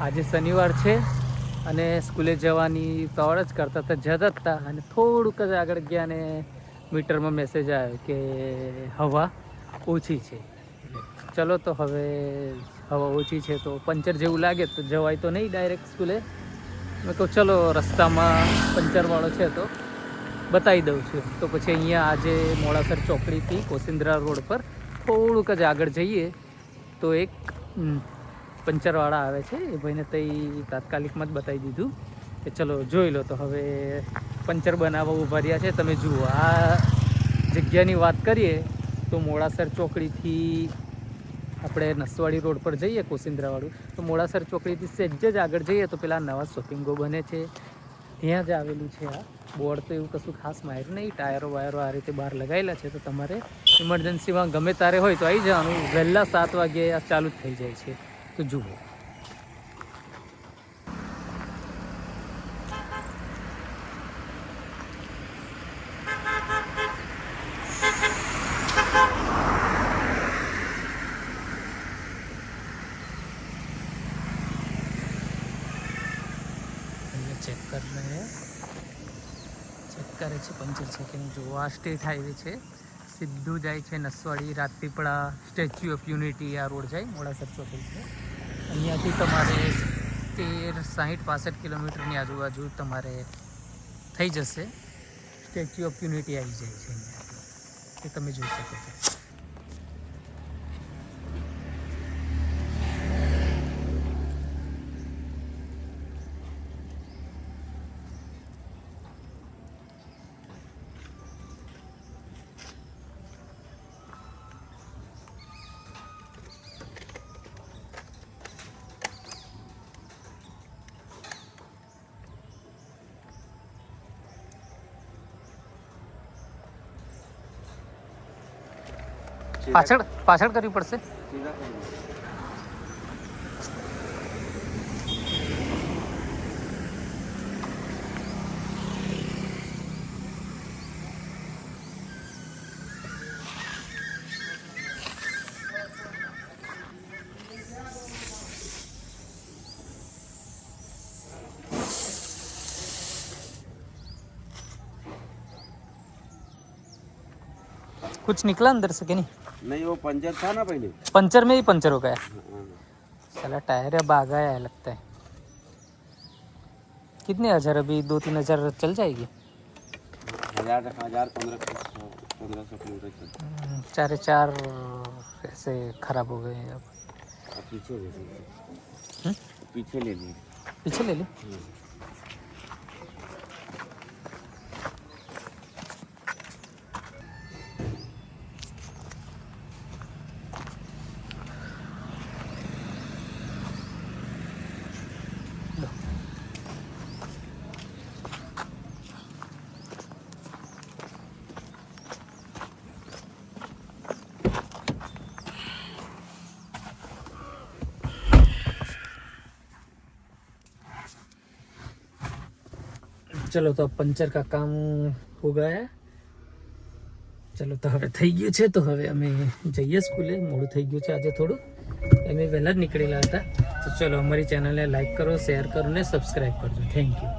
આજે શનિવાર છે અને સ્કૂલે જવાની તોડ જ કરતા હતા, જતા હતા અને થોડુંક જ આગળ ગયા અને મીટરમાં મેસેજ આવ્યો કે હવા ઓછી છે. ચલો તો હવે હવા ઓછી છે તો પંચર જેવું લાગે તો જવાય તો નહીં ડાયરેક્ટ સ્કૂલે. મેં કહું ચલો રસ્તામાં પંચરવાળો છે તો બતાવી દઉં છું. તો પછી અહીંયા આજે મોડાસર ચોકડીથી કોસિંદ્રા રોડ પર થોડુંક જ આગળ જઈએ તો એક પંચરવાળા આવે છે, એ ભાઈને તઈ તાત્કાલિકમાં જ બતાવી દીધું કે ચલો જોઈ લો તો હવે પંચર બનાવવા ઊભા રહ્યા છે, તમે જુઓ. આ જગ્યાની વાત કરીએ તો મોડાસર ચોકડીથી આપણે નસવાડી રોડ પર જઈએ કોસિન્દ્રાવાળું તો મોડાસર ચોકડીથી સહેજ જ આગળ જઈએ તો પેલા નવા શોપિંગો બને છે. ત્યાં જ આવેલું છે આ. બોર્ડ તો એવું કશું ખાસ માહિર નહીં. ટાયરો વાયરો આ રીતે બહાર લગાવેલા છે તો તમારે ઇમરજન્સીમાં ગમે તારે હોય તો આવી જવાનું. વહેલા સાત વાગે આ ચાલુ જ થઈ જાય છે. તો જુઓ. ચેક કરી રહ્યા ચેક કરે છે, પંચર છે કે જુઓ, આ સ્ટેટ હાઈવે છે. સીધું જાય છે Naswadi Rajpipla Statue of Unity આ રોડ જાય મોડાસર ચોકડી છે અહીંયાથી તમારે તેર સાહીઠ પાસઠ કિલોમીટરની આજુબાજુ તમારે થઈ જશે. સ્ટેચ્યુ ઓફ યુનિટી આવી જાય છે અહીંયાથી, એ તમે જોઈ શકો છો. પાછળ પાછળ કરવી પડશે? कुछ निकला अंदर से कि नहीं? नहीं वो पंचर था ना पहले। पंचर में ही पंचर हो गया। हाँ। साला टायर अब आ गया है लगता है। कितने हज़ार अभी? दो तीन हज़ार चल जाएगी। हज़ार हज़ार पंद्रह सौ किलोमीटर हम्म, चार चार ऐसे खराब हो गए अब। अब पीछे ले हम्म? पीछे ले लिए। पीछे ले ली ચલો તો પંચર કા કામ હો ગયા ચલો તો હવે થઈ ગયું છે, તો હવે અમે જઈએ સ્કૂલે. મોડું થઈ ગયું છે આજે થોડું. અમે વહેલા જ નીકળેલા હતા. તો ચલો અમારી ચેનલને લાઈક કરો શેર કરો ને સબસ્ક્રાઈબ કરજો. Thank you